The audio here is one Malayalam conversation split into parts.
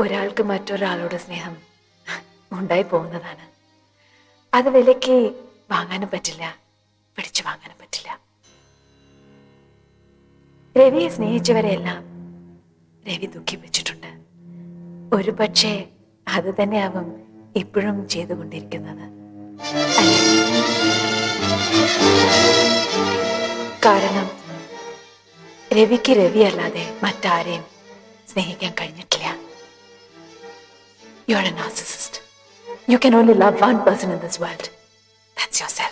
ഒരാൾക്ക് മറ്റൊരാളോട് സ്നേഹം ഉണ്ടായി പോകുന്നതാണ്. അത് വിലയ്ക്ക് വാങ്ങാനും പറ്റില്ല പിടിച്ചു വാങ്ങാനും പറ്റില്ല. രവിയെ സ്നേഹിച്ചവരെയെല്ലാം രവി ദുഃഖിപ്പിച്ചിട്ടുണ്ട് ഒരു പക്ഷേ അത് തന്നെയാവും ഇപ്പോഴും ചെയ്തുകൊണ്ടിരിക്കുന്നത്. കാരണം രവിക്ക് രവി അല്ലാതെ മറ്റാരെയും സ്നേഹിക്കാൻ കഴിഞ്ഞിട്ടില്ല. You are a narcissist you can only love one person in this world that's your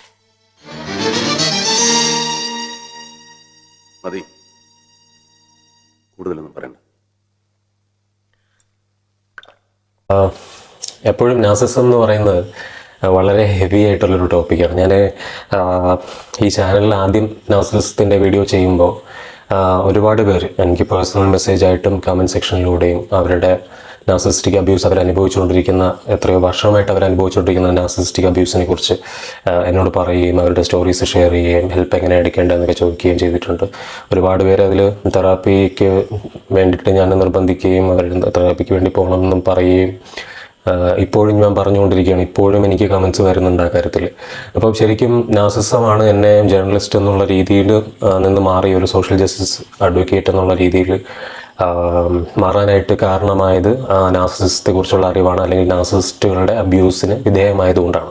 മതി. കൂടുതലൊന്നും പറയണ്ട. എപ്പോഴും നാസിസം എന്ന് പറയുന്നത് വളരെ ഹെവി ആയിട്ടുള്ളൊരു ടോപ്പിക്കാണ് ഞാൻ ഈ ചാനലിൽ ആദ്യം നാസിസത്തിന്റെ വീഡിയോ ചെയ്യുമ്പോൾ ഒരുപാട് പേര് എനിക്ക് പേഴ്സണൽ മെസ്സേജായിട്ടും കമന്റ് സെക്ഷനിലൂടെയും അവരുടെ നാസിസ്റ്റിക് അബ്യൂസ് അവർ അനുഭവിച്ചുകൊണ്ടിരിക്കുന്ന എത്രയോ വർഷമായിട്ട് അവർ അനുഭവിച്ചുകൊണ്ടിരിക്കുന്ന നാസിസ്റ്റിക് അബ്യൂസിനെ കുറിച്ച് എന്നോട് പറയുകയും അവരുടെ സ്റ്റോറീസ് ഷെയർ ചെയ്യുകയും ഹെൽപ്പ് എങ്ങനെ എടുക്കേണ്ടതെന്നൊക്കെ ചോദിക്കുകയും ചെയ്തിട്ടുണ്ട്. ഒരുപാട് പേര് അതിൽ തെറാപ്പിക്ക് വേണ്ടിയിട്ട് ഞാൻ നിർബന്ധിക്കുകയും അവരുടെ തെറാപ്പിക്ക് വേണ്ടി പോകണമെന്നും പറയുകയും ഇപ്പോഴും ഞാൻ പറഞ്ഞുകൊണ്ടിരിക്കുകയാണ്. ഇപ്പോഴും എനിക്ക് കമൻസ് വരുന്നുണ്ട് ആ കാര്യത്തിൽ. അപ്പോൾ ശരിക്കും നാസിസമാണ് എന്നെ ജേർണലിസ്റ്റ് എന്നുള്ള രീതിയിൽ നിന്ന് മാറി ഒരു സോഷ്യൽ ജസ്റ്റിസ് അഡ്വക്കേറ്റ് എന്നുള്ള രീതിയിൽ മാറാനായിട്ട് കാരണമായത് നാസിസത്തെ കുറിച്ചുള്ള അറിവാണ് അല്ലെങ്കിൽ നാസിസ്റ്റുകളുടെ അബ്യൂസിന് വിധേയമായതുകൊണ്ടാണ്.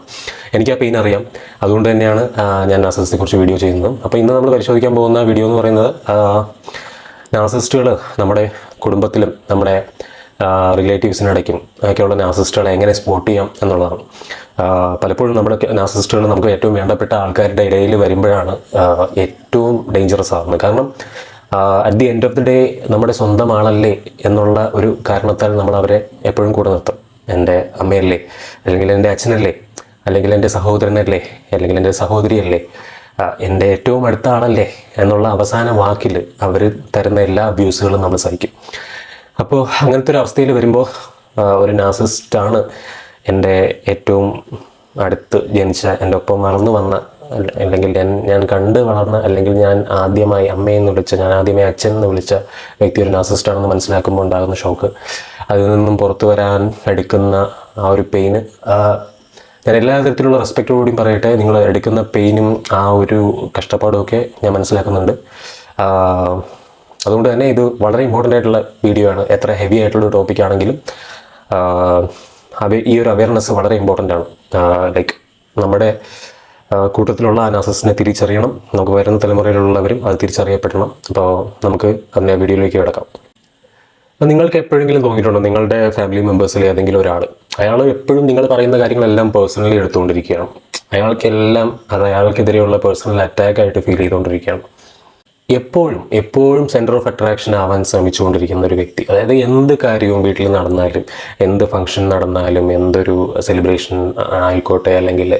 എനിക്ക് ആ പെയിൻ അറിയാം. അതുകൊണ്ട് തന്നെയാണ് ഞാൻ നാസിസത്തെ കുറിച്ച് വീഡിയോ ചെയ്യുന്നത്. അപ്പോൾ ഇന്ന് നമ്മൾ പരിശോധിക്കാൻ പോകുന്ന വീഡിയോ എന്ന് പറയുന്നത് നാസിസ്റ്റുകൾ നമ്മുടെ കുടുംബത്തിലും നമ്മുടെ റിലേറ്റീവ്സിനിടയ്ക്കും ഒക്കെയുള്ള നാസിസ്റ്റുകളെ എങ്ങനെ സ്പോട്ട് ചെയ്യാം എന്നുള്ളതാണ്. പലപ്പോഴും നമ്മുടെ നാസിസ്റ്റുകൾ നമുക്ക് ഏറ്റവും വേണ്ടപ്പെട്ട ആൾക്കാരുടെ ഇടയിൽ വരുമ്പോഴാണ് ഏറ്റവും ഡേഞ്ചറസ് ആകുന്നത് കാരണം at the end of the day നമ്മുടെ സ്വന്തം ആളല്ലേ എന്നുള്ള ഒരു കാരണത്താൽ നമ്മൾ അവരെ എപ്പോഴും കൂടെ നിർത്തും. എന്റെ അമ്മയല്ലേ അല്ലെങ്കിൽ എന്റെ അച്ഛനല്ലേ അല്ലെങ്കിൽ എന്റെ സഹോദരനല്ലേ അല്ലെങ്കിൽ എന്റെ സഹോദരിയല്ലേ എന്റെ ഏറ്റവും അടുത്ത ആളല്ലേ എന്നുള്ള അവസാന വാക്കിൽ അവർ തരുന്ന എല്ലാ അബ്യൂസുകളും നമ്മൾ സഹിക്കും. അപ്പോൾ അങ്ങനത്തെ ഒരു അവസ്ഥയിൽ വരുമ്പോൾ ഒരു നാസിസ്റ്റാണ് എന്റെ ഏറ്റവും അടുത്ത് ജനിച്ച എന്റെ ഒപ്പം വളർന്നു വന്ന അല്ലെങ്കിൽ ഞാൻ ഞാൻ കണ്ട് വളർന്ന അല്ലെങ്കിൽ ഞാൻ ആദ്യമായി അമ്മയെന്ന് വിളിച്ച ഞാൻ ആദ്യമായി അച്ഛൻ എന്ന് വിളിച്ച വ്യക്തി ഒരു നാസിസ്റ്റാണെന്ന് മനസ്സിലാക്കുമ്പോൾ ഉണ്ടാകുന്ന ഷോക്ക്. അതിൽ നിന്നും പുറത്തു വരാൻ എടുക്കുന്ന ആ ഒരു പെയിന് ഞാൻ എല്ലാ തരത്തിലുള്ള റെസ്പെക്റ്റോടുകൂടിയും പറയട്ടെ. നിങ്ങൾ എടുക്കുന്ന പെയിനും ആ ഒരു കഷ്ടപ്പാടും ഒക്കെ ഞാൻ മനസ്സിലാക്കുന്നുണ്ട്. അതുകൊണ്ട് തന്നെ ഇത് വളരെ ഇമ്പോർട്ടന്റ് ആയിട്ടുള്ള വീഡിയോ ആണ്. എത്ര ഹെവി ആയിട്ടുള്ള ടോപ്പിക് ആണെങ്കിലും ഈ ഒരു അവയർനെസ് വളരെ ഇമ്പോർട്ടന്റ് ആണ്. ലൈക്ക് നമ്മുടെ കൂട്ടത്തിലുള്ള അനാസസിനെ തിരിച്ചറിയണം. നമുക്ക് വരുന്ന തലമുറയിലുള്ളവരും അത് തിരിച്ചറിയപ്പെടണം. അപ്പോൾ നമുക്ക് അതിനെ വീഡിയോയിലേക്ക് കിടക്കാം. അപ്പം നിങ്ങൾക്ക് എപ്പോഴെങ്കിലും തോന്നിയിട്ടുണ്ടോ? നിങ്ങളുടെ ഫാമിലി മെമ്പേഴ്സിൽ ഏതെങ്കിലും ഒരാൾ അയാൾ എപ്പോഴും നിങ്ങൾ പറയുന്ന കാര്യങ്ങളെല്ലാം പേഴ്സണലി എടുത്തുകൊണ്ടിരിക്കുകയാണ്. അയാൾക്കെല്ലാം അത് അയാൾക്കെതിരെയുള്ള പേഴ്സണൽ അറ്റാക്ക് ആയിട്ട് ഫീൽ ചെയ്തുകൊണ്ടിരിക്കുകയാണ്. എപ്പോഴും എപ്പോഴും സെന്റർ ഓഫ് അട്രാക്ഷൻ ആവാൻ ശ്രമിച്ചുകൊണ്ടിരിക്കുന്ന ഒരു വ്യക്തി അതായത് എന്ത് കാര്യവും വീട്ടിൽ നടന്നാലും എന്ത് ഫംഗ്ഷൻ നടന്നാലും എന്തൊരു സെലിബ്രേഷൻ ആയിക്കോട്ടെ അല്ലെങ്കിൽ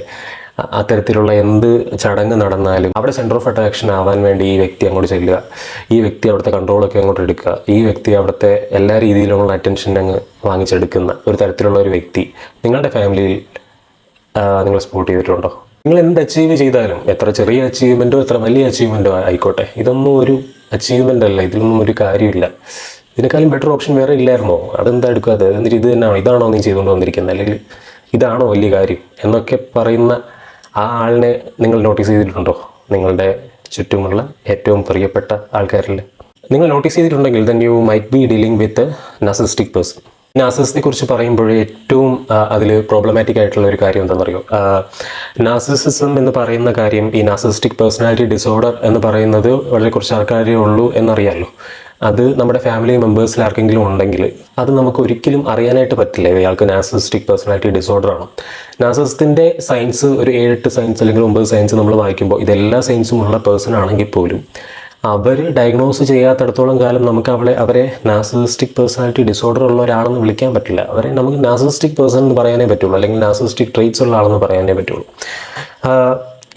അത്തരത്തിലുള്ള എന്ത് ചടങ്ങ് നടന്നാലും അവിടെ സെന്റർ ഓഫ് അട്രാക്ഷൻ ആവാൻ വേണ്ടി ഈ വ്യക്തി അങ്ങോട്ട് ചെല്ലുക. ഈ വ്യക്തി അവിടുത്തെ കൺട്രോളൊക്കെ അങ്ങോട്ട് എടുക്കുക. ഈ വ്യക്തി അവിടുത്തെ എല്ലാ രീതിയിലുമുള്ള അറ്റൻഷൻ അങ്ങ് വാങ്ങിച്ചെടുക്കുന്ന ഒരു തരത്തിലുള്ള ഒരു വ്യക്തി നിങ്ങളുടെ ഫാമിലിയിൽ നിങ്ങൾ സപ്പോർട്ട് ചെയ്തിട്ടുണ്ടോ? നിങ്ങൾ എന്ത് അച്ചീവ് ചെയ്താലും എത്ര ചെറിയ അച്ചീവ്മെന്റോ എത്ര വലിയ അച്ചീവ്മെന്റോ ആയിക്കോട്ടെ. ഇതൊന്നും ഒരു അച്ചീവ്മെന്റ് അല്ല. ഇതിലൊന്നും ഒരു കാര്യമില്ല. ഇതിനേക്കാളും ബെറ്റർ ഓപ്ഷൻ വേറെ ഇല്ലായിരുന്നോ? അതെന്താ എടുക്കാതെ എന്നിട്ട് ഇത് തന്നെയാണോ? ഇതാണോ നീ ചെയ്തുകൊണ്ട് വന്നിരിക്കുന്നത്? അല്ലെങ്കിൽ ഇതാണോ വലിയ കാര്യം? എന്നൊക്കെ പറയുന്ന ആ ആളിനെ നിങ്ങൾ നോട്ടീസ് ചെയ്തിട്ടുണ്ടോ? നിങ്ങളുടെ ചുറ്റുമുള്ള ഏറ്റവും പ്രിയപ്പെട്ട ആൾക്കാരിൽ? നിങ്ങൾ നോട്ടീസ് ചെയ്തിട്ടുണ്ടെങ്കിൽ then you might be dealing with narcissistic person നാസിസത്തെ കുറിച്ച് പറയുമ്പോൾ ഏറ്റവും അതിൽ പ്രോബ്ലമാറ്റിക് ആയിട്ടുള്ള ഒരു കാര്യം എന്താണെന്നറിയോ? നാസിസിസം എന്ന് പറയുന്ന കാര്യം ഈ നാസിസ്റ്റിക് പേഴ്സണാലിറ്റി ഡിസോർഡർ എന്ന് പറയുന്നത് വളരെ കുറച്ച് ആൾക്കാരേ ഉള്ളൂ എന്നറിയാമല്ലോ അത് നമ്മുടെ ഫാമിലി മെമ്പേഴ്സിൽ ആർക്കെങ്കിലും ഉണ്ടെങ്കിൽ അത് നമുക്ക് ഒരിക്കലും അറിയാനായിട്ട് പറ്റില്ല. ഇയാൾക്ക് നാസിസ്റ്റിക് പേഴ്സണാലിറ്റി ഡിസോർഡർ ആണ്. നാസിസത്തിന്റെ സയൻസ് ഒരു ഏഴെട്ട് സയൻസ് അല്ലെങ്കിൽ ഒമ്പത് സയൻസ് നമ്മൾ വായിക്കുമ്പോൾ ഇതെല്ലാ സയൻസും ഉള്ള പേഴ്സൺ ആണെങ്കിൽ പോലും അവർ ഡയഗ്നോസ് ചെയ്യാത്തടത്തോളം കാലം നമുക്ക് അവളെ അവരെ നാസിസ്റ്റിക് പേഴ്സണാലിറ്റി ഡിസോർഡർ ഉള്ള ഒരാളെന്ന് വിളിക്കാൻ പറ്റില്ല. അവരെ നമുക്ക് നാസിസ്റ്റിക് പേഴ്സൺ എന്ന് പറയാനേ പറ്റുള്ളൂ. അല്ലെങ്കിൽ നാസിസ്റ്റിക് ട്രേറ്റ്സ് ഉള്ള ആളെന്ന് പറയാനേ പറ്റുള്ളൂ.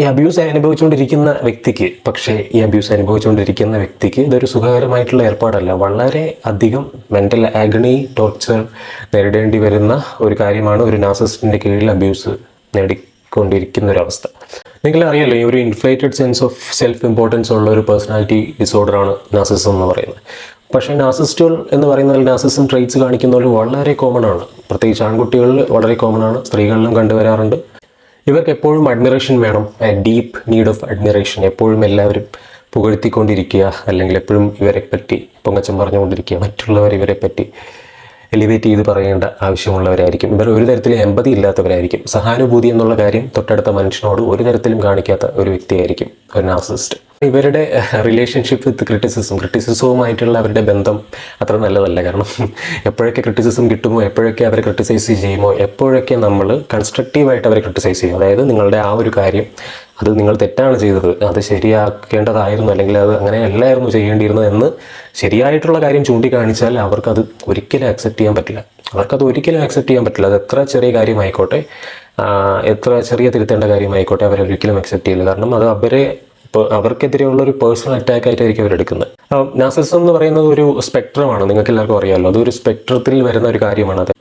ഈ അബ്യൂസ് അനുഭവിച്ചുകൊണ്ടിരിക്കുന്ന വ്യക്തിക്ക് പക്ഷേ ഈ അബ്യൂസ് അനുഭവിച്ചുകൊണ്ടിരിക്കുന്ന വ്യക്തിക്ക് ഇതൊരു സുഖകരമായിട്ടുള്ള ഏർപ്പാടല്ല. വളരെ അധികം മെന്റൽ ആഗണി ടോർച്ചർ നേരിടേണ്ടി വരുന്ന ഒരു കാര്യമാണ് ഒരു നാസിസ്റ്റിന്റെ കീഴിൽ അബ്യൂസ് നേടിക്കൊണ്ടിരിക്കുന്ന ഒരു അവസ്ഥ. നിങ്ങൾ അറിയാലോ ഈ ഒരു inflated sense of self importance ഉള്ള ഒരു പേഴ്സണാലിറ്റി ഡിസോർഡറാണ് നാസിസം എന്ന് പറയുന്നത്. പക്ഷേ നാസിസ്റ്റുകൾ എന്ന് പറയുന്നതിൽ നാസിസം ട്രേറ്റ്സ് കാണിക്കുന്നവർ വളരെ കോമൺ ആണ്. പ്രത്യേകിച്ച് ആൺകുട്ടികളിൽ വളരെ കോമൺ ആണ്. സ്ത്രീകളിലും കണ്ടുവരാറുണ്ട്. ഇവർക്ക് എപ്പോഴും അഡ്മിറേഷൻ വേണം. ഡീപ്പ് നീഡ് ഓഫ് അഡ്മിറേഷൻ എപ്പോഴും എല്ലാവരും പുകഴ്ത്തിക്കൊണ്ടിരിക്കുക അല്ലെങ്കിൽ എപ്പോഴും ഇവരെ പറ്റി പൊങ്ങച്ചം പറഞ്ഞുകൊണ്ടിരിക്കുക മറ്റുള്ളവർ ഇവരെ പറ്റി എലിവേറ്റ് ചെയ്ത് പറയേണ്ട ആവശ്യമുള്ളവരായിരിക്കും. ഇവർ ഒരു തരത്തിലും എമ്പതി ഇല്ലാത്തവരായിരിക്കും. സഹാനുഭൂതി എന്നുള്ള കാര്യം തൊട്ടടുത്ത മനുഷ്യനോട് ഒരു തരത്തിലും കാണിക്കാത്ത ഒരു വ്യക്തിയായിരിക്കും ഒരു നാസിസ്റ്റ് ഇവരുടെ റിലേഷൻഷിപ്പ് വിത്ത് ക്രിറ്റിസിസം ക്രിറ്റിസിസവുമായിട്ടുള്ള അവരുടെ ബന്ധം അത്ര നല്ലതല്ല. കാരണം എപ്പോഴൊക്കെ ക്രിറ്റിസിസം കിട്ടുമോ എപ്പോഴൊക്കെ അവരെ ക്രിട്ടിസൈസ് ചെയ്യുമോ എപ്പോഴൊക്കെ നമ്മൾ കൺസ്ട്രക്റ്റീവായിട്ട് അവരെ ക്രിട്ടിസൈസ് ചെയ്യും. അതായത് നിങ്ങളുടെ ആ ഒരു കാര്യം അത് നിങ്ങൾ തെറ്റാണ് ചെയ്തത് അത് ശരിയാക്കേണ്ടതായിരുന്നു അല്ലെങ്കിൽ അത് അങ്ങനെ അല്ലായിരുന്നു ചെയ്യേണ്ടിയിരുന്നത് എന്ന് ശരിയായിട്ടുള്ള കാര്യം ചൂണ്ടിക്കാണിച്ചാൽ അവർക്കത് ഒരിക്കലും അക്സെപ്റ്റ് ചെയ്യാൻ പറ്റില്ല. അവർക്കത് ഒരിക്കലും അക്സെപ്റ്റ് ചെയ്യാൻ പറ്റില്ല. അത് എത്ര ചെറിയ കാര്യമായിക്കോട്ടെ എത്ര ചെറിയ തിരുത്തേണ്ട കാര്യമായിക്കോട്ടെ അവരൊരിക്കലും അക്സെപ്റ്റ് ചെയ്യില്ല. കാരണം അത് അവരെ ഇപ്പോൾ അവർക്കെതിരെയുള്ള ഒരു പേഴ്സണൽ അറ്റാക്ക് ആയിട്ടായിരിക്കും അവരെടുക്കുന്നത് നാസിസം എന്ന് പറയുന്നത് ഒരു സ്പെക്ട്രമാണ് നിങ്ങൾക്ക് എല്ലാവർക്കും അറിയാമല്ലോ അതൊരു സ്പെക്ട്രത്തിൽ വരുന്ന ഒരു കാര്യമാണ് അത്.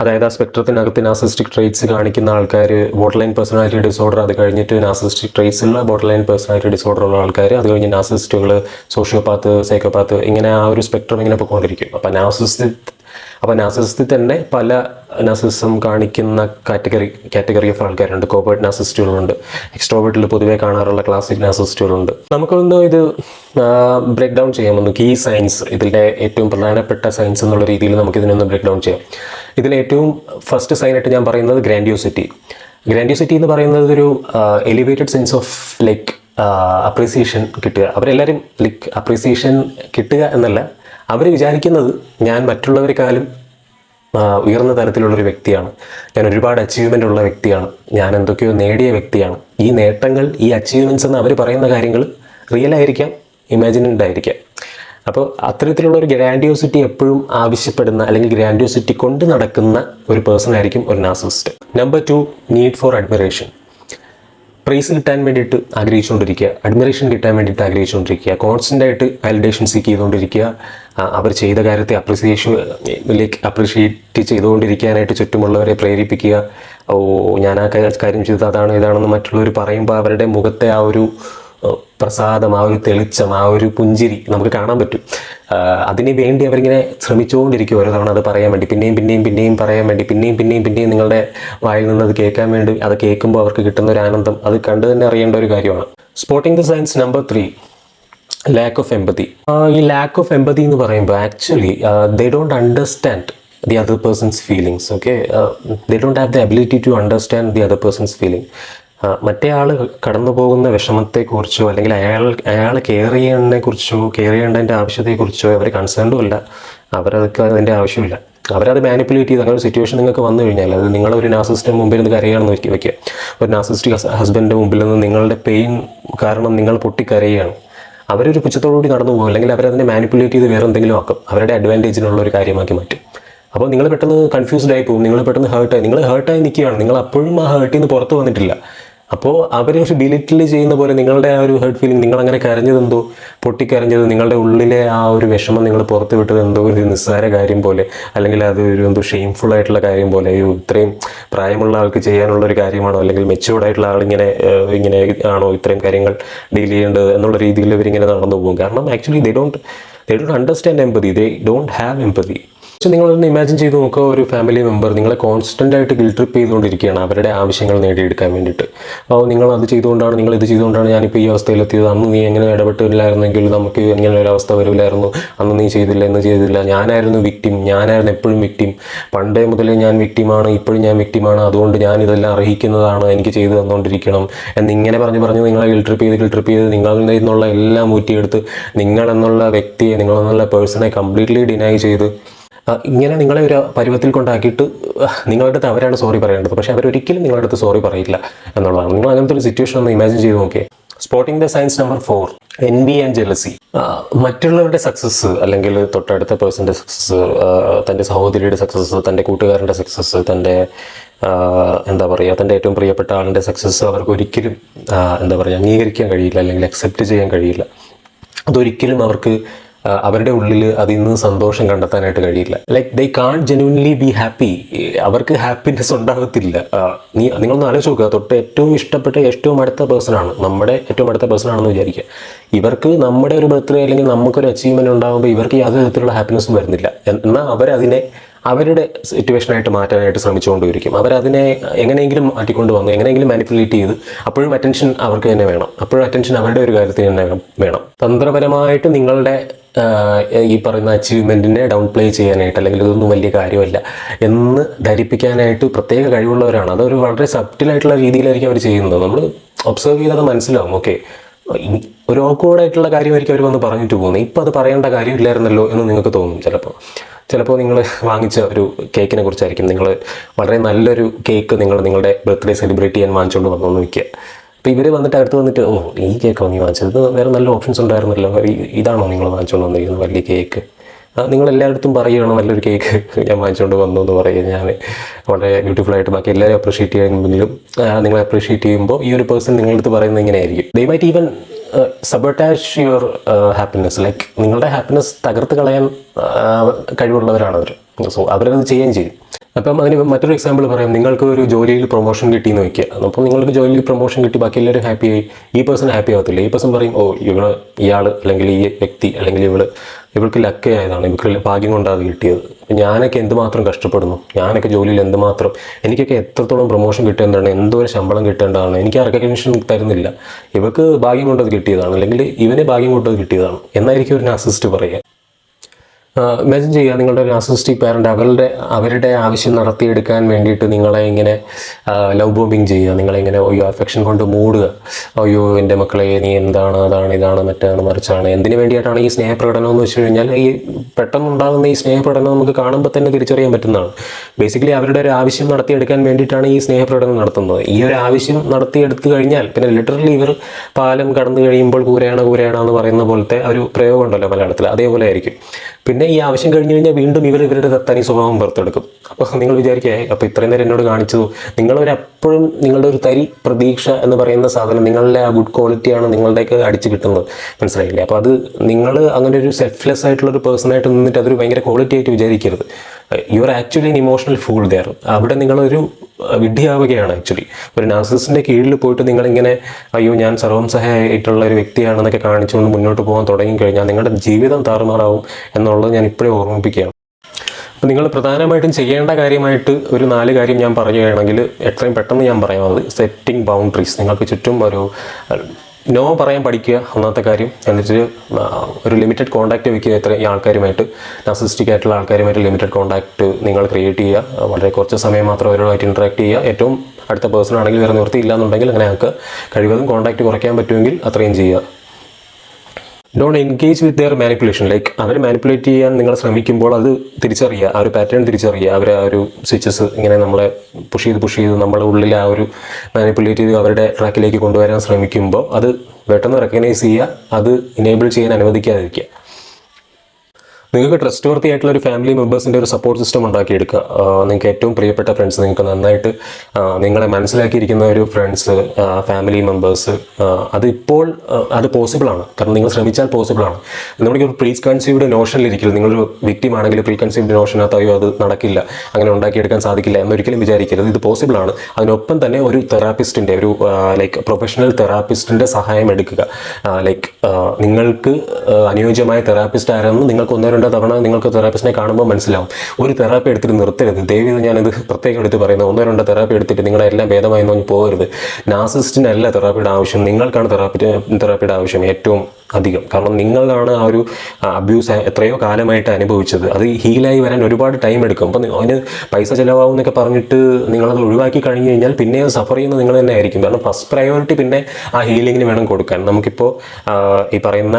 അതായത് ആ സ്പെക്ട്രത്തിനകത്ത് നാസിസ്റ്റിക് ട്രേറ്റ്സ് കാണിക്കുന്ന ആൾക്കാർ ബോർഡർ ലൈൻ പേഴ്സണാലിറ്റി ഡിസോർഡർ അത് കഴിഞ്ഞിട്ട് നാസിസ്റ്റിക് ട്രേറ്റ്സ് ഉള്ള ബോർഡർ ലൈൻ പേഴ്സണാലിറ്റി ഡിസോർഡർ ഉള്ള ആൾക്കാർ അത് കഴിഞ്ഞ് നാസിസ്റ്റുകൾ സോഷ്യോപാത്ത് സൈക്കോപാത്ത് ഇങ്ങനെ ആ ഒരു സ്പെക്ട്രം ഇങ്ങനെ പോയിക്കൊണ്ടിരിക്കും. അപ്പോൾ നാസിസ്റ്റ് അപ്പോൾ നാസിസത്തിൽ തന്നെ പല നാസിസം കാണിക്കുന്ന കാറ്റഗറി കാറ്റഗറി ഓഫ് ആൾക്കാരുണ്ട്. കോവേർട്ട് നാസിസ്റ്റുകളുണ്ട് എക്സ്ട്രോവേർട്ടിൽ പൊതുവേ കാണാറുള്ള ക്ലാസിക് നാസിസ്റ്റുകളുണ്ട് നമുക്കൊന്ന് ഇത് ബ്രേക്ക് ഡൗൺ ചെയ്യാമെന്ന് കീ സയൻസ് ഇതിന്റെ ഏറ്റവും പ്രധാനപ്പെട്ട സയൻസ് എന്നുള്ള രീതിയിൽ നമുക്ക് ഇതിനൊന്ന് ബ്രേക്ക് ഡൗൺ ചെയ്യാം. ഇതിൽ ഏറ്റവും ഫസ്റ്റ് സൈനായിട്ട് ഞാൻ പറയുന്നത് ഗ്രാൻഡിയോസിറ്റി ഗ്രാൻഡിയോസിറ്റി എന്ന് പറയുന്നത് ഒരു elevated sense of like appreciation കിട്ടുക. അവരെല്ലാവരും ലൈക്ക് അപ്രീസിയേഷൻ കിട്ടുക എന്നല്ല അവർ വിചാരിക്കുന്നത് ഞാൻ മറ്റുള്ളവരെക്കാളും ഉയർന്ന തരത്തിലുള്ളൊരു വ്യക്തിയാണ്. ഞാൻ ഒരുപാട് അച്ചീവ്മെന്റ് ഉള്ള വ്യക്തിയാണ്. ഞാൻ എന്തൊക്കെയോ നേടിയ വ്യക്തിയാണ്. ഈ നേട്ടങ്ങൾ ഈ അച്ചീവ്മെന്റ്സ് എന്ന് അവർ പറയുന്ന കാര്യങ്ങൾ റിയൽ ആയിരിക്കാം ഇമാജിനഡ് ആയിരിക്കാം. അപ്പോൾ അത്തരത്തിലുള്ള ഒരു ഗ്രാൻഡിയോസിറ്റി എപ്പോഴും ആവശ്യപ്പെടുന്ന അല്ലെങ്കിൽ ഗ്രാൻഡിയോസിറ്റി കൊണ്ട് നടക്കുന്ന ഒരു പേഴ്സൺ ആയിരിക്കും ഒരു narcissist number two need for admiration praise കിട്ടാൻ വേണ്ടിയിട്ട് ആഗ്രഹിച്ചുകൊണ്ടിരിക്കുക അഡ്മിറേഷൻ കിട്ടാൻ വേണ്ടിയിട്ട് ആഗ്രഹിച്ചുകൊണ്ടിരിക്കുക കോൺസ്റ്റന്റ് ആയിട്ട് വാലിഡേഷൻ സീക്ക് ചെയ്തുകൊണ്ടിരിക്കുക അവർ ചെയ്ത കാര്യത്തെ അപ്രിസിയേഷൻ ലൈക്ക് അപ്രിഷിയേറ്റ് ചെയ്തുകൊണ്ടിരിക്കാനായിട്ട് ചുറ്റുമുള്ളവരെ പ്രേരിപ്പിക്കുക. ഓ ഞാൻ ആ കാര്യം ചെയ്തത് അതാണ് ഇതാണെന്ന് മറ്റുള്ളവർ പറയുമ്പോൾ അവരുടെ മുഖത്തെ ആ ഒരു പ്രസാദം ആ ഒരു തെളിച്ചം ആ ഒരു പുഞ്ചിരി നമുക്ക് കാണാൻ പറ്റും. അതിനു വേണ്ടി അവരിങ്ങനെ ശ്രമിച്ചുകൊണ്ടിരിക്കും ഓരോ തവണ അത് പറയാൻ വേണ്ടി. പിന്നെയും പിന്നെയും പിന്നെയും പറയാൻ വേണ്ടി. പിന്നെയും പിന്നെയും പിന്നെയും നിങ്ങളുടെ വായിൽ നിന്ന് അത് കേൾക്കാൻ വേണ്ടി അത് കേൾക്കുമ്പോൾ അവർക്ക് കിട്ടുന്ന ഒരു ആനന്ദം അത് കണ്ടു തന്നെ അറിയേണ്ട ഒരു കാര്യമാണ്. Spotting the signs number three lack of empathy ഈ ലാക്ക് ഓഫ് എമ്പതി എന്ന് പറയുമ്പോൾ actually they don't understand the other person's feelings okay they don't have the ability to understand the other person's feeling മറ്റേ ആൾ കടന്നു പോകുന്ന വിഷമത്തെക്കുറിച്ചോ അല്ലെങ്കിൽ അയാൾ അയാൾ കെയർ ചെയ്യേണ്ടതിനെ കുറിച്ചോ കെയർ ചെയ്യേണ്ടതിന്റെ ആവശ്യത്തെക്കുറിച്ചോ അവർ കൺസേൺഡും അല്ല. അവരതൊക്കെ അതിന്റെ ആവശ്യമില്ല. അവരത് മാനിപ്പുലേറ്റ് ചെയ്ത് അങ്ങനെ ഒരു സിറ്റുവേഷൻ നിങ്ങൾക്ക് വന്നു കഴിഞ്ഞാൽ അത് നിങ്ങളൊരു നാസിസ്റ്റിന്റെ മുമ്പിൽ നിന്ന് കരയുകയാണെന്ന് വെക്കുക വയ്ക്കുക ഒരു നാസിസ്റ്റിക് ഹസ്ബൻഡിന്റെ മുമ്പിൽ നിന്ന് നിങ്ങളുടെ പെയിൻ കാരണം നിങ്ങൾ പൊട്ടിക്കരയുകയാണ്. അവരൊരു പുച്ഛത്തോടുകൂടി നടന്നു പോകും അല്ലെങ്കിൽ അവരതിനെ മാനിപ്പുലേറ്റ് ചെയ്ത് വേറെ എന്തെങ്കിലും ആക്കും. അവരുടെ അഡ്വാന്റേജിനുള്ള ഒരു കാര്യമാക്കി മാറ്റും. അപ്പോൾ നിങ്ങൾ പെട്ടെന്ന് കൺഫ്യൂസ്ഡ് ആയി പോകും നിങ്ങൾ പെട്ടെന്ന് ഹേർട്ടായി നിങ്ങൾ ഹേർട്ടായി നിൽക്കുകയാണ്. നിങ്ങൾ അപ്പോഴും ആ ഹേർട്ടിൽ നിന്ന് പുറത്ത് വന്നിട്ടില്ല. അപ്പോൾ അവർ ഒരു ഡിലിറ്റിൽ ചെയ്യുന്ന പോലെ നിങ്ങളുടെ ആ ഒരു ഹേർട്ട് ഫീലിംഗ് നിങ്ങൾ അങ്ങനെ കരഞ്ഞതെന്തോ? പൊട്ടിക്കരഞ്ഞത് നിങ്ങളുടെ ഉള്ളിലെ ആ ഒരു വിഷമം നിങ്ങൾ പുറത്ത് വിട്ടത് എന്തോ ഒരു നിസ്സാര കാര്യം പോലെ അല്ലെങ്കിൽ അത് ഒരു എന്തോ ഷെയിംഫുൾ ആയിട്ടുള്ള കാര്യം പോലെ ഒരു ഇത്രയും പ്രായമുള്ള ആൾക്ക് ചെയ്യാനുള്ള ഒരു കാര്യമാണോ? അല്ലെങ്കിൽ മെച്ചുവേർഡ് ആയിട്ടുള്ള ആളിങ്ങനെ ഇങ്ങനെ ആണോ ഇത്രയും കാര്യങ്ങൾ ഡീൽ ചെയ്യേണ്ടത് എന്നുള്ള രീതിയിൽ ഇവരിങ്ങനെ നടന്നു പോകും. കാരണം actually they don't they don't understand empathy they don't have empathy പക്ഷെ നിങ്ങളൊന്ന് ഇമാജിൻ ചെയ്ത് നോക്കുക ഒരു ഫാമിലി മെമ്പർ നിങ്ങളെ കോൺസ്റ്റന്റ് ആയിട്ട് ഗിൽ ട്രിപ്പ് ചെയ്തുകൊണ്ടിരിക്കുകയാണ്. അവരുടെ ആവശ്യങ്ങൾ നേടിയെടുക്കാൻ വേണ്ടിയിട്ട്. അപ്പോൾ നിങ്ങൾ അത് ചെയ്തുകൊണ്ടാണ് നിങ്ങൾ ഇത് ചെയ്തുകൊണ്ടാണ് ഞാനിപ്പോൾ ഈ അവസ്ഥയിലെത്തിയത് അന്ന് നീ എങ്ങനെ ഇടപെട്ടില്ലായിരുന്നെങ്കിൽ നമുക്ക് എങ്ങനെ ഒരു അവസ്ഥ വരില്ലായിരുന്നു. അന്ന് നീ ചെയ്തില്ല എന്ന് ചെയ്തില്ല. ഞാനായിരുന്നു വിക്ടിം ഞാനായിരുന്നു എപ്പോഴും വിക്ടിം പണ്ടേ മുതലേ ഞാൻ വിക്ടിമാണ് ഇപ്പോഴും ഞാൻ വിക്ടിമാണ് അതുകൊണ്ട് ഞാൻ ഇതെല്ലാം അർഹിക്കുന്നതാണ് എനിക്ക് ചെയ്തു തന്നുകൊണ്ടിരിക്കണം. എന്നിങ്ങനെ പറഞ്ഞ് പറഞ്ഞ് നിങ്ങളെ ഗിൽ ട്രിപ്പ് ചെയ്ത് ഗിൽ ട്രിപ്പ് ചെയ്ത് നിങ്ങളിൽ നിന്നുള്ള എല്ലാം ഊറ്റിയെടുത്ത് നിങ്ങളെന്നുള്ള വ്യക്തിയെ നിങ്ങളെന്നുള്ള പേഴ്സണെ കംപ്ലീറ്റ്ലി ഡിനൈ ചെയ്ത് ഇങ്ങനെ നിങ്ങളെ ഒരു പരുവത്തിൽ കൊണ്ടാക്കിയിട്ട് നിങ്ങളുടെ അടുത്ത് അവരാണ് സോറി പറയേണ്ടത്. പക്ഷേ അവരൊരിക്കലും നിങ്ങളുടെ അടുത്ത് സോറി പറയില്ല എന്നുള്ളതാണ്. നിങ്ങൾ അങ്ങനത്തെ ഒരു സിറ്റുവേഷൻ ഒന്ന് ഇമാജിൻ ചെയ്ത് നോക്കിയേ. Spotting the signs number four envy and jealousy മറ്റുള്ളവരുടെ സക്സസ് അല്ലെങ്കിൽ തൊട്ടടുത്ത പേഴ്സന്റെ സക്സസ് തന്റെ സഹോദരിയുടെ സക്സസ് തന്റെ കൂട്ടുകാരന്റെ സക്സസ് തന്റെ എന്താ പറയുക തന്റെ ഏറ്റവും പ്രിയപ്പെട്ട ആളിന്റെ സക്സസ് അവർക്ക് ഒരിക്കലും എന്താ പറയുക അംഗീകരിക്കാൻ കഴിയില്ല അല്ലെങ്കിൽ അക്സെപ്റ്റ് ചെയ്യാൻ കഴിയില്ല. അതൊരിക്കലും അവർക്ക് അവരുടെ ഉള്ളിൽ അതിൽ നിന്ന് സന്തോഷം കണ്ടെത്താനായിട്ട് കഴിയില്ല. Like they can genuinely be happy അവർക്ക് ഹാപ്പിനെസ് ഉണ്ടാകത്തില്ല നീ നിങ്ങളൊന്ന് ആലോചിച്ച് നോക്കുക തൊട്ട് ഏറ്റവും ഇഷ്ടപ്പെട്ട ഏറ്റവും അടുത്ത പേഴ്സണാണ് നമ്മുടെ ഏറ്റവും അടുത്ത പേഴ്സൺ ആണെന്ന് വിചാരിക്കുക. ഇവർക്ക് നമ്മുടെ ഒരു ബർത്ത്ഡേ അല്ലെങ്കിൽ നമുക്കൊരു അച്ചീവ്മെന്റ് ഉണ്ടാകുമ്പോൾ ഇവർക്ക് യാതൊരു തരത്തിലുള്ള ഹാപ്പിനെസ്സും വരുന്നില്ല. എന്നാൽ അവരതിനെ അവരുടെ സിറ്റുവേഷനായിട്ട് മാറ്റാനായിട്ട് ശ്രമിച്ചുകൊണ്ടിരിക്കും. അവരതിനെ എങ്ങനെയെങ്കിലും മാറ്റിക്കൊണ്ട് വന്നു എങ്ങനെയെങ്കിലും മാനിപ്പുലേറ്റ് ചെയ്ത് അപ്പോഴും അറ്റൻഷൻ അവർക്ക് തന്നെ വേണം. അപ്പോഴും അറ്റൻഷൻ അവരുടെ ഒരു കാര്യത്തിന് തന്നെ വേണം. തന്ത്രപരമായിട്ട് നിങ്ങളുടെ ഈ പറയുന്ന അച്ചീവ്മെന്റിനെ ഡൗൺ പ്ലേ ചെയ്യാനായിട്ട് അല്ലെങ്കിൽ ഇതൊന്നും വലിയ കാര്യമല്ല എന്ന് ധരിപ്പിക്കാനായിട്ട് പ്രത്യേക കഴിവുള്ളവരാണ്. അതൊരു വളരെ സബ്റ്റിലായിട്ടുള്ള രീതിയിലായിരിക്കും അവർ ചെയ്യുന്നത്. നമ്മൾ ഒബ്സർവ് ചെയ്തത് മനസ്സിലാവും. ഓക്കെ ഒരു ആയിട്ടുള്ള കാര്യമായിരിക്കും അവർ വന്ന് പറഞ്ഞിട്ട് പോകുന്നത്. ഇപ്പം അത് പറയേണ്ട കാര്യമില്ലായിരുന്നല്ലോ എന്ന് നിങ്ങൾക്ക് തോന്നും ചിലപ്പോൾ ചിലപ്പോൾ നിങ്ങൾ വാങ്ങിച്ച ഒരു കേക്കിനെ കുറിച്ചായിരിക്കും. നിങ്ങൾ വളരെ നല്ലൊരു കേക്ക് നിങ്ങൾ നിങ്ങളുടെ ബർത്ത്ഡേ സെലിബ്രേറ്റ് ചെയ്യാൻ വാങ്ങിച്ചുകൊണ്ട് വന്നു വയ്ക്കുക അപ്പോൾ ഇവർ വന്നിട്ട് അടുത്ത് വന്നിട്ട് ഓ ഈ കേക്ക് നീ വാങ്ങിച്ചത്. വേറെ നല്ല ഓപ്ഷൻസ് ഉണ്ടായിരുന്നല്ലോ. ഇതാണോ നിങ്ങൾ വാങ്ങിച്ചുകൊണ്ട് വന്നിരിക്കുന്നത്? വലിയ കേക്ക് നിങ്ങൾ എല്ലായിടത്തും പറയുകയാണ് നല്ലൊരു കേക്ക് ഞാൻ വാങ്ങിച്ചുകൊണ്ട് വന്നു എന്ന് പറയുക ഞാൻ വളരെ ബ്യൂട്ടിഫുൾ ആയിട്ട് ബാക്കി എല്ലാവരും അപ്രീഷിയേറ്റ് ചെയ്യുമെങ്കിലും നിങ്ങൾ അപ്രീഷിയേറ്റ് ചെയ്യുമ്പോൾ ഈ ഒരു പേഴ്സൺ നിങ്ങളുടെ അടുത്ത് പറയുന്നത് ഇങ്ങനെയായിരിക്കും. They might even sabotage your happiness like നിങ്ങളുടെ ഹാപ്പിനെസ് തകർത്ത് കളയാൻ കഴിവുള്ളവരാണ് അവർ സോ അവരത് ചെയ്യുകയും ചെയ്യും. അപ്പം അതിന് മറ്റൊരു എക്സാമ്പിൾ പറയാം. നിങ്ങൾക്ക് ഒരു ജോലിയിൽ പ്രൊമോഷൻ കിട്ടി എന്ന് വയ്ക്കുക. അപ്പോൾ നിങ്ങൾക്ക് ജോലിയിൽ പ്രൊമോഷൻ കിട്ടി ബാക്കി എല്ലാവരും ഹാപ്പിയായി ഈ പേഴ്സൺ ഹാപ്പി ആവത്തില്ല. ഈ പേഴ്സൺ പറയും ഓ ഇവൾ ഇയാൾ അല്ലെങ്കിൽ ഈ വ്യക്തി അല്ലെങ്കിൽ ഇവൾ ഇവൾക്ക് ലക്കയായതാണ് ഇവൾക്ക് ഭാഗ്യം കൊണ്ടാണ് കിട്ടിയത്. ഞാനൊക്കെ എന്തുമാത്രം കഷ്ടപ്പെടുന്നു? ഞാനൊക്കെ ജോലിയിൽ എന്തുമാത്രം എനിക്കൊക്കെ എത്രത്തോളം പ്രൊമോഷൻ കിട്ടേണ്ടതാണ്? എന്തോരം ശമ്പളം കിട്ടേണ്ടതാണ്? എനിക്ക് റെക്കഗ്നേഷൻ തരുന്നില്ല. ഇവർക്ക് ഭാഗ്യം കൊണ്ടത് കിട്ടിയതാണ്. അല്ലെങ്കിൽ ഇവനെ ഭാഗ്യം കൊണ്ടത് കിട്ടിയതാണ്. എന്നായിരിക്കും ഒരു അസിസ്റ്റ് പറയുക. ഇമാജിൻ ചെയ്യുക നിങ്ങളുടെ ഒരു നാർസിസ്റ്റിക് പാരന്റ് അവരുടെ അവരുടെ ആവശ്യം നടത്തിയെടുക്കാൻ വേണ്ടിയിട്ട് നിങ്ങളെ ഇങ്ങനെ ലവ് ബോംബിങ് ചെയ്യുക നിങ്ങളെ ഇങ്ങനെ അയ്യോ അഫെക്ഷൻ കൊണ്ട് മൂടുക. അയ്യോ എന്റെ മക്കളെ നീ എന്താണ് അതാണ് ഇതാണ് മറ്റാണ് മറിച്ചാണ്. എന്തിനു വേണ്ടിയിട്ടാണ് ഈ സ്നേഹപ്രകടനം എന്ന് വെച്ച് കഴിഞ്ഞാൽ ഈ പെട്ടെന്നുണ്ടാകുന്ന ഈ സ്നേഹപ്രകടനം നമുക്ക് കാണുമ്പോൾ തന്നെ തിരിച്ചറിയാൻ പറ്റുന്നതാണ്. ബേസിക്കലി അവരുടെ ഒരു ആവശ്യം നടത്തിയെടുക്കാൻ വേണ്ടിയിട്ടാണ് ഈ സ്നേഹപ്രകടനം നടത്തുന്നത്. ഈ ഒരു ആവശ്യം നടത്തിയെടുത്തു കഴിഞ്ഞാൽ പിന്നെ ലിറ്ററലി ഇവർ പാലം കടന്നു കഴിയുമ്പോൾ കൂരയാണ് കൂരയാണ് എന്ന് പറയുന്ന പോലത്തെ ഒരു പ്രയോഗമുണ്ടല്ലോ മലയാളത്തിൽ. അതേപോലെ ആയിരിക്കും. പിന്നെ ഈ ആവശ്യം കഴിഞ്ഞു കഴിഞ്ഞാൽ വീണ്ടും ഇവർ ഇവരുടെ തനി സ്വഭാവം പുറത്തെടുക്കും. അപ്പോൾ നിങ്ങൾ വിചാരിക്കുക അപ്പോൾ ഇത്രയും നേരം എന്നോട് കാണിച്ചു. നിങ്ങളൊരു എപ്പോഴും നിങ്ങളുടെ ഒരു തരി പ്രതീക്ഷ എന്ന് പറയുന്ന സാധനം നിങ്ങളുടെ ആ ഗുഡ് ക്വാളിറ്റിയാണ് നിങ്ങളുടെയൊക്കെ അടിച്ചു കിട്ടുന്നത്. മനസ്സിലായില്ലേ? അപ്പോൾ അത് നിങ്ങൾ അങ്ങനെ ഒരു സെൽഫ്ലെസ് ആയിട്ടുള്ള ഒരു പേഴ്സണായിട്ട് നിന്നിട്ട് അതൊരു ഭയങ്കര ക്വാളിറ്റി ആയിട്ട് വിചാരിക്കരുത്. You are actually emotional fool there അവിടെ നിങ്ങളൊരു വിഡ്ഢിയാവുകയാണ് ആക്ച്വലി ഒരു നാർസിസിന്റെ കീഴിൽ പോയിട്ട് നിങ്ങളിങ്ങനെ അയ്യോ ഞാൻ സർവം സഹായിട്ടുള്ള ഒരു വ്യക്തിയാണെന്നൊക്കെ കാണിച്ചുകൊണ്ട് മുന്നോട്ട് പോകാൻ തുടങ്ങി കഴിഞ്ഞാൽ നിങ്ങളുടെ ജീവിതം താറുമാറാവും എന്നുള്ളത് ഞാൻ ഇപ്പോഴേ ഓർമ്മിപ്പിക്കുകയാണ്. അപ്പോൾ നിങ്ങൾ പ്രധാനമായിട്ടും ചെയ്യേണ്ട കാര്യമായിട്ട് ഒരു നാല് കാര്യം ഞാൻ പറയുകയാണെങ്കിൽ എത്രയും പെട്ടെന്ന് ഞാൻ പറയാം. സെറ്റിംഗ് ബൗണ്ടറീസ് നിങ്ങൾക്ക് ചുറ്റും ഒരു നോ പറയാൻ പഠിക്കുക ഒന്നാമത്തെ കാര്യം. എന്നിട്ട് ഒരു ലിമിറ്റഡ് കോൺടാക്റ്റ് വെക്കുക എത്ര ഈ ആൾക്കാരുമായിട്ട്. നാസിസ്റ്റിക് ആയിട്ടുള്ള ആൾക്കാരുമായിട്ട് ലിമിറ്റഡ് കോൺടാക്റ്റ് നിങ്ങൾ ക്രിയേറ്റ് ചെയ്യുക. വളരെ കുറച്ച് സമയം മാത്രം അവരുമായിട്ട് ഇൻട്രാക്ട് ചെയ്യുക. ഏറ്റവും അടുത്ത പേഴ്സൺ ആണെങ്കിൽ വേറെ നിവൃത്തി എന്നുണ്ടെങ്കിൽ അങ്ങനെ ആക്കുക. കഴിവതും കോൺടാക്റ്റ് കുറയ്ക്കാൻ പറ്റുമെങ്കിൽ അത്രയും ചെയ്യുക. Don't engage with their manipulation like our manipulate ചെയ്യാൻ നിങ്ങൾ ശ്രമിക്കുമ്പോൾ അത് തിരിച്ചറിയുക. ആ ഒരു പാറ്റേൺ തിരിച്ചറിയുക. അവർ ആ ഒരു സ്വിച്ചസ് ഇങ്ങനെ നമ്മളെ പുഷ് ചെയ്ത് പുഷ് ചെയ്ത് നമ്മളെ ഉള്ളിൽ ആ ഒരു മാനിപ്പുലേറ്റ് ചെയ്ത് അവരുടെ ട്രാക്കിലേക്ക് കൊണ്ടുവരാൻ ശ്രമിക്കുമ്പോൾ അത് പെട്ടെന്ന് റെക്കഗ്നൈസ് ചെയ്യുക. അത് ഇനേബിൾ ചെയ്യാൻ അനുവദിക്കാതിരിക്കുക. നിങ്ങൾക്ക് ട്രസ്റ്റ് വർത്തി ആയിട്ടുള്ള ഒരു ഫാമിലി മെമ്പേഴ്സിന്റെ ഒരു സപ്പോർട്ട് സിസ്റ്റം ഉണ്ടാക്കിയെടുക്കുക. നിങ്ങൾക്ക് ഏറ്റവും പ്രിയപ്പെട്ട ഫ്രണ്ട്സ് നിങ്ങൾക്ക് നന്നായിട്ട് നിങ്ങളെ മനസ്സിലാക്കിയിരിക്കുന്ന ഒരു ഫ്രണ്ട്സ് ഫാമിലി മെമ്പേഴ്സ് അത് ഇപ്പോൾ അത് പോസിബിളാണ് കാരണം നിങ്ങൾ ശ്രമിച്ചാൽ പോസിബിളാണ് നമ്മുടെ ഒരു പ്രീ കൺസീവ്ഡ് നോഷനിലിരിക്കില്ല നിങ്ങളൊരു വിക്ടിം ആണെങ്കിൽ പ്രീ കൺസീവ്ഡ് നോഷനകത്ത് അയ്യോ അത് നടക്കില്ല. അങ്ങനെ ഉണ്ടാക്കിയെടുക്കാൻ സാധിക്കില്ല എന്നൊരിക്കലും വിചാരിക്കരുത്. ഇത് പോസിബിളാണ് അതിനൊപ്പം തന്നെ ഒരു തെറാപ്പിസ്റ്റിന്റെ ഒരു ലൈക്ക് പ്രൊഫഷണൽ തെറാപ്പിസ്റ്റിന്റെ സഹായം എടുക്കുക. ലൈക്ക് നിങ്ങൾക്ക് അനുയോജ്യമായ തെറാപ്പിസ്റ്റ് ആരെന്ന് നിങ്ങൾക്ക് ഒന്നോ രണ്ടോ തവണ നിങ്ങൾക്ക് തെറാപ്പിസ്റ്റിനെ കാണുമ്പോൾ മനസ്സിലാവും. ഒരു തെറാപ്പി എടുത്തിട്ട് നിർത്തരുത്. ദയവ് ചെയ്ത് ഞാനിത് പ്രത്യേകം എടുത്ത് പറയുന്നത് ഒന്നോ രണ്ടോ തെറാപ്പി എടുത്തിട്ട് നിങ്ങളുടെ എല്ലാം ഭേദമായി നോക്കി പോകരുത്. നാസിസ്റ്റിനല്ല തെറാപ്പിയുടെ ആവശ്യം. നിങ്ങൾക്കാണ് തെറാപ്പി തെറാപ്പിയുടെ ആവശ്യം ഏറ്റവും അധികം. കാരണം നിങ്ങളാണ് ആ ഒരു അബ്യൂസ് എത്രയോ കാലമായിട്ട് അനുഭവിച്ചത്. അത് ഹീലായി വരാൻ ഒരുപാട് ടൈം എടുക്കും. അപ്പം അതിന് പൈസ ചിലവാകും എന്നൊക്കെ പറഞ്ഞിട്ട് നിങ്ങളത് ഒഴിവാക്കി കഴിഞ്ഞു കഴിഞ്ഞാൽ പിന്നെ സഫർ ചെയ്യുന്നത് നിങ്ങൾ തന്നെ ആയിരിക്കും. കാരണം ഫസ്റ്റ് പ്രയോറിറ്റി പിന്നെ ആ ഹീലിങ്ങിന് വേണം കൊടുക്കാൻ. നമുക്കിപ്പോൾ ഈ പറയുന്ന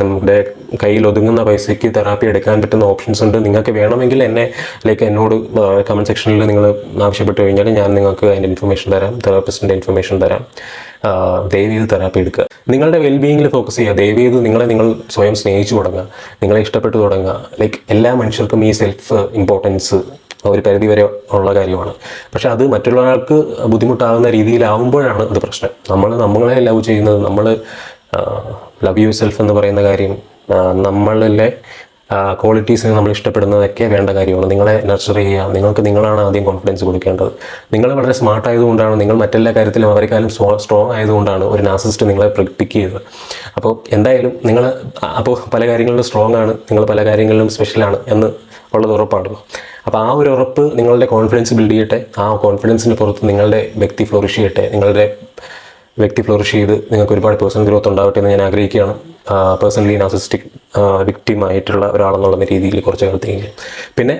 നമ്മുടെ കയ്യിൽ ഒതുങ്ങുന്ന പൈസയ്ക്ക് തെറാപ്പി എടുക്കാൻ പറ്റുന്ന ഓപ്ഷൻസ് ഉണ്ട്. നിങ്ങൾക്ക് വേണമെങ്കിൽ എന്നെ ലൈക്ക് എന്നോട് കമന്റ് സെക്ഷനിൽ നിങ്ങൾ ആവശ്യപ്പെട്ട് കഴിഞ്ഞാൽ ഞാൻ നിങ്ങൾക്ക് അതിന്റെ ഇൻഫർമേഷൻ തരാം തെറാപ്പിസ്റ്റിന്റെ ഇൻഫർമേഷൻ തരാം. ദയവ് ചെയ്ത് തെറാപ്പി എടുക്കുക. നിങ്ങളുടെ വെൽബീയിങ്ങിൽ ഫോക്കസ് ചെയ്യുക. ദയവ് ചെയ്ത് നിങ്ങളെ നിങ്ങൾ സ്വയം സ്നേഹിച്ചു തുടങ്ങുക. നിങ്ങളെ ഇഷ്ടപ്പെട്ടു തുടങ്ങുക. ലൈക്ക് എല്ലാ മനുഷ്യർക്കും ഈ സെൽഫ് ഇമ്പോർട്ടൻസ് ഒരു പരിധി വരെ ഉള്ള കാര്യമാണ്. പക്ഷെ അത് മറ്റുള്ളവർക്ക് ബുദ്ധിമുട്ടാകുന്ന രീതിയിലാവുമ്പോഴാണ് അത് പ്രശ്നം. നമ്മൾ നമ്മളെ ലവ് ചെയ്യുന്നത്. നമ്മൾ ലവ് യു സെൽഫ് എന്ന് പറയുന്ന കാര്യം നമ്മളിലെ ക്വാളിറ്റീസിനെ നമ്മൾ ഇഷ്ടപ്പെടുന്നതൊക്കെ വേണ്ട കാര്യമാണ്. നിങ്ങളെ നർച്ചർ ചെയ്യുക. നിങ്ങൾക്ക് നിങ്ങളാണ് ആദ്യം കോൺഫിഡൻസ് കൊടുക്കേണ്ടത്. നിങ്ങൾ വളരെ സ്മാർട്ട് ആയതുകൊണ്ടാണ് നിങ്ങൾ മറ്റെല്ലാ കാര്യത്തിലും അവരെക്കാളും സ്ട്രോങ് ആയതുകൊണ്ടാണ് ഒരു നാസിസ്റ്റ് നിങ്ങളെ പിക്ക് ചെയ്തത്. അപ്പോൾ എന്തായാലും നിങ്ങൾ അപ്പോൾ പല കാര്യങ്ങളിലും സ്ട്രോങ് ആണ്. നിങ്ങൾ പല കാര്യങ്ങളിലും സ്പെഷ്യലാണ് എന്ന് ഉള്ളത് ഉറപ്പാണല്ലോ അപ്പോൾ ആ ഒരു ഉറപ്പ് നിങ്ങളുടെ കോൺഫിഡൻസ് ബിൽഡ് ചെയ്യട്ടെ. ആ കോൺഫിഡൻസിന് പുറത്ത് നിങ്ങളുടെ വ്യക്തി ഫ്ലോറിഷ് ചെയ്യട്ടെ. നിങ്ങളുടെ വ്യക്തി ഫ്ലോറിഷ് ചെയ്ത് നിങ്ങൾക്ക് ഒരുപാട് പേഴ്സണൽ ഗ്രോത്ത് ഉണ്ടാവട്ടെ എന്ന് ഞാൻ ആഗ്രഹിക്കുകയാണ്. പേഴ്സണലി നാസിസ്റ്റിക് വിക്ടിമായിട്ടുള്ള ഒരാളെന്നുള്ള രീതിയിൽ കുറച്ച് കാലത്തേക്ക്. പിന്നെ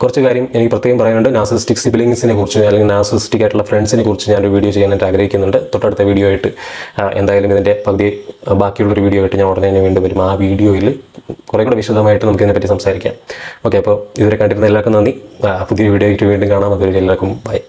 കുറച്ച് കാര്യം എനിക്ക് പ്രത്യേകം പറയാനുണ്ട്. നാസിസ്റ്റിക് സിബിലിങ്സിനെ കുറിച്ച് അല്ലെങ്കിൽ നാസിസ്റ്റിക് ആയിട്ടുള്ള ഫ്രണ്ട്സിനെ കുറിച്ച് ഞാനൊരു വീഡിയോ ചെയ്യാനായിട്ട് ആഗ്രഹിക്കുന്നുണ്ട്. തൊട്ടടുത്ത വീഡിയോ ആയിട്ട് എന്തായാലും ഇതിന്റെ പകുതി ബാക്കിയുള്ള ബാക്കിയുള്ളൊരു വീഡിയോ ആയിട്ട് ഞാൻ ഉടനെ തന്നെ വീണ്ടും വരും. ആ വീഡിയോയിൽ കുറേ കൂടെ വിശദമായിട്ട് നമുക്ക് ഇതിനെപ്പറ്റി സംസാരിക്കാം. ഓക്കെ അപ്പോൾ ഇതുവരെ കണ്ടിരുന്ന എല്ലാവർക്കും നന്ദി. പുതിയ വീഡിയോ ആയിട്ട് വീണ്ടും കാണാം. അതുവരെ എല്ലാവർക്കും ബൈ